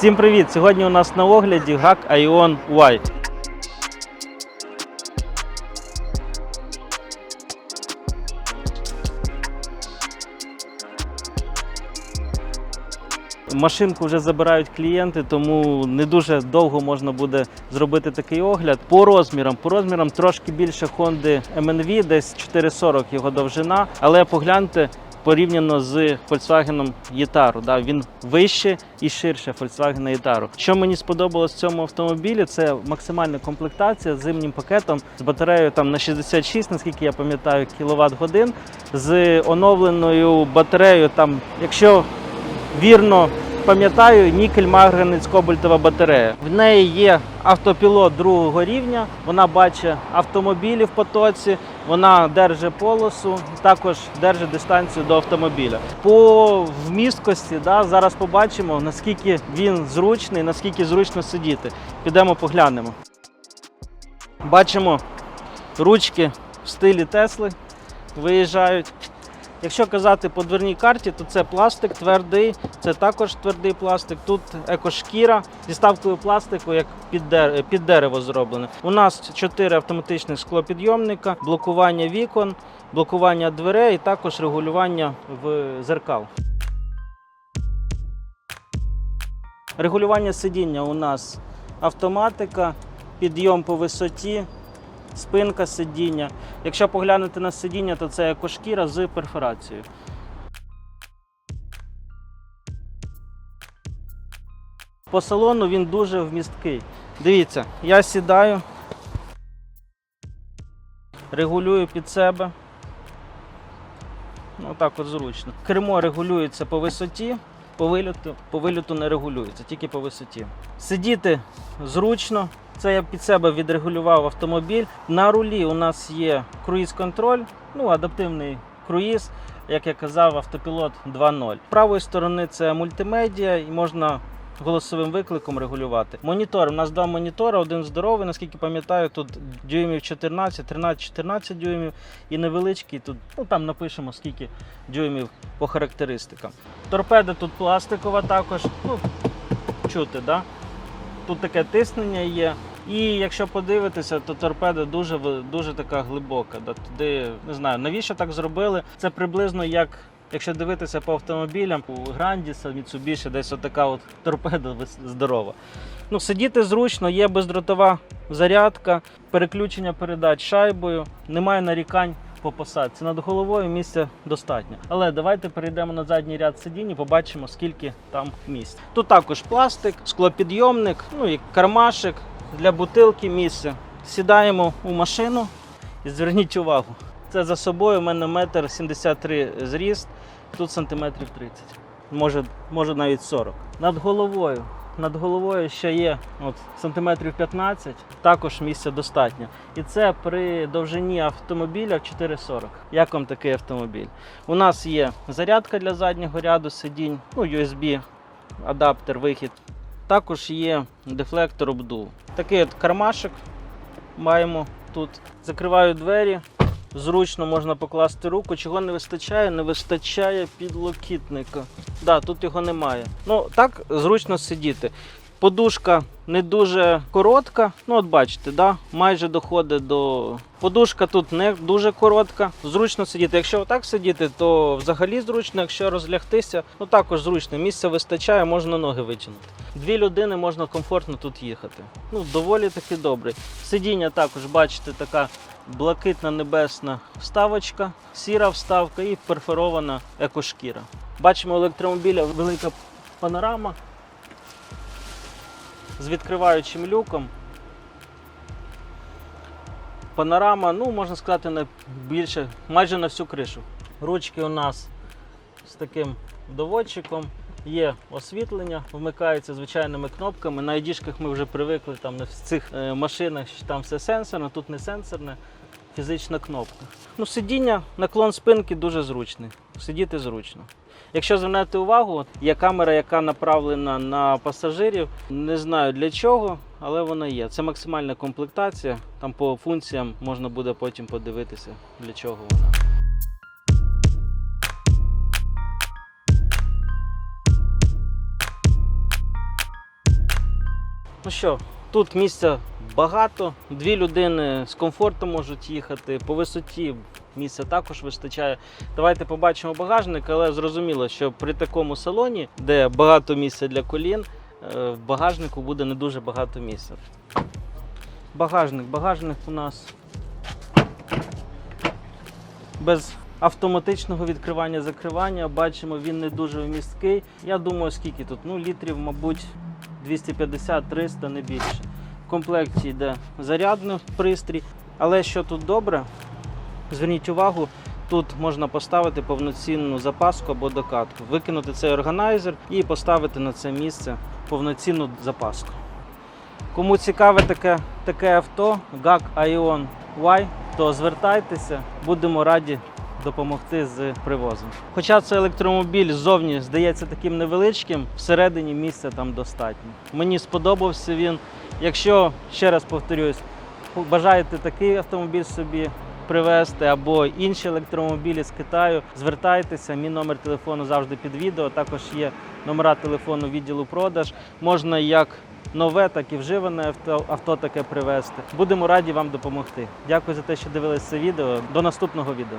Всім привіт! Сьогодні у нас на огляді GAC Ion Y. Машинку вже забирають клієнти, тому не дуже довго можна буде зробити такий огляд. По розмірам, по розмірам трошки більше Honda MNV, десь 440 його довжина, але погляньте. Порівняно з Volkswagen Єтару, да, він вище і ширше Volkswagen Єтару. Що мені сподобалось в цьому автомобілі, це максимальна комплектація з зимнім пакетом, з батареєю там на 66, наскільки я пам'ятаю, кіловат годин, з оновленою батареєю. Там, якщо вірно пам'ятаю, нікель марганець кобальтова батарея. В неї є автопілот другого рівня. Вона бачить автомобілі в потоці, вона держить полосу, також держить дистанцію до автомобіля. По вмісткості да, зараз побачимо, наскільки він зручний, наскільки зручно сидіти. Підемо поглянемо. Бачимо ручки в стилі Тесли виїжджають. Якщо казати по дверній карті, то це пластик твердий, це також твердий пластик. Тут екошкіра зі ставкою пластику, як під, дер... під дерево зроблене. У нас чотири автоматичних склопідйомника, блокування вікон, блокування дверей і також регулювання в зеркал. Регулювання сидіння у нас автоматика, підйом по висоті, спинка сидіння. Якщо поглянути на сидіння, то це екошкіра з перфорацією. По салону він дуже вмісткий. Дивіться, я сідаю, регулюю під себе. Ну, так от зручно. Кермо регулюється по висоті, по вильоту, по вильоту не регулюється, тільки по висоті. Сидіти зручно. Це я під себе відрегулював автомобіль. На рулі у нас є круїз-контроль, ну адаптивний круїз, як я казав, автопілот 2.0. З правої сторони це мультимедіа і можна голосовим викликом регулювати. Монітор. У нас два монітори, один здоровий, наскільки пам'ятаю, тут дюймів 14, 13-14 дюймів і невеличкий. Тут ну, там напишемо скільки дюймів по характеристикам. Торпеда тут пластикова також. Ну, чути, да? Тут таке тиснення є. І якщо подивитися, то торпеда дуже дуже така глибока. Да, туди не знаю, навіщо так зробили. Це приблизно як. Якщо дивитися по автомобілям, у Грандіса, Mitsubishi, десь отака от торпеда здорова. Ну, сидіти зручно, є бездротова зарядка, переключення передач шайбою, немає нарікань по посадці. Над головою місця достатньо. Але давайте перейдемо на задній ряд сидінь і побачимо, скільки там місць. Тут також пластик, склопідйомник, ну і кармашик для бутилки місце. Сідаємо у машину і зверніть увагу. Це за собою у мене метр 73 зріст, тут сантиметрів 30, може, може навіть 40. Над головою. Над головою ще є от, сантиметрів 15, також місця достатньо. І це при довжині автомобіля 4,40. Як вам такий автомобіль? У нас є зарядка для заднього ряду сидінь, ну, USB, адаптер, вихід. Також є дефлектор обдув. Такий от кармашик маємо тут. Закриваю двері. Зручно можна покласти руку. Чого не вистачає? Не вистачає підлокітника. Да, тут його немає. Ну так зручно сидіти. Подушка не дуже коротка. Ну, от бачите, да? майже доходить до. Подушка тут не дуже коротка. Зручно сидіти. Якщо отак сидіти, то взагалі зручно. Якщо розлягтися, ну також зручно. Місця вистачає, можна ноги витягнути. Дві людини можна комфортно тут їхати. Ну, доволі таки добре. Сидіння також, бачите, така блакитна небесна вставочка, сіра вставка і перфорована екошкіра. Бачимо електромобіля велика панорама з відкриваючим люком. Панорама, ну, можна сказати, на більше, майже на всю кришу. Ручки у нас з таким доводчиком. Є освітлення, вмикається звичайними кнопками. На ID-шках ми вже привикли там на цих е, машинах, що там все сенсорно, тут не сенсорне, фізична кнопка. Ну, сидіння, наклон спинки дуже зручний. Сидіти зручно. Якщо звернете увагу, є камера, яка направлена на пасажирів. Не знаю для чого, але вона є. Це максимальна комплектація. Там по функціям можна буде потім подивитися, для чого вона. Ну що, тут місця багато, дві людини з комфортом можуть їхати. По висоті місця також вистачає. Давайте побачимо багажник, але зрозуміло, що при такому салоні, де багато місця для колін, е, в багажнику буде не дуже багато місця. Багажник, багажник у нас без автоматичного відкривання закривання. Бачимо, він не дуже вмісткий. Я думаю, скільки тут? Ну, літрів, мабуть, 250-300, не більше. В комплекті йде зарядний пристрій. Але що тут добре, зверніть увагу, тут можна поставити повноцінну запаску або докатку, викинути цей органайзер і поставити на це місце повноцінну запаску. Кому цікаве таке, таке авто, GAC Ion Y, то звертайтеся, будемо раді допомогти з привозом. Хоча це електромобіль ззовні здається таким невеличким, всередині місця там достатньо. Мені сподобався він. Якщо ще раз повторюсь, бажаєте такий автомобіль собі привезти або інші електромобілі з Китаю, звертайтеся. Мій номер телефону завжди під відео. Також є номера телефону відділу продаж. Можна як нове, так і вживане авто, авто таке привезти. Будемо раді вам допомогти. Дякую за те, що дивилися це відео. До наступного відео.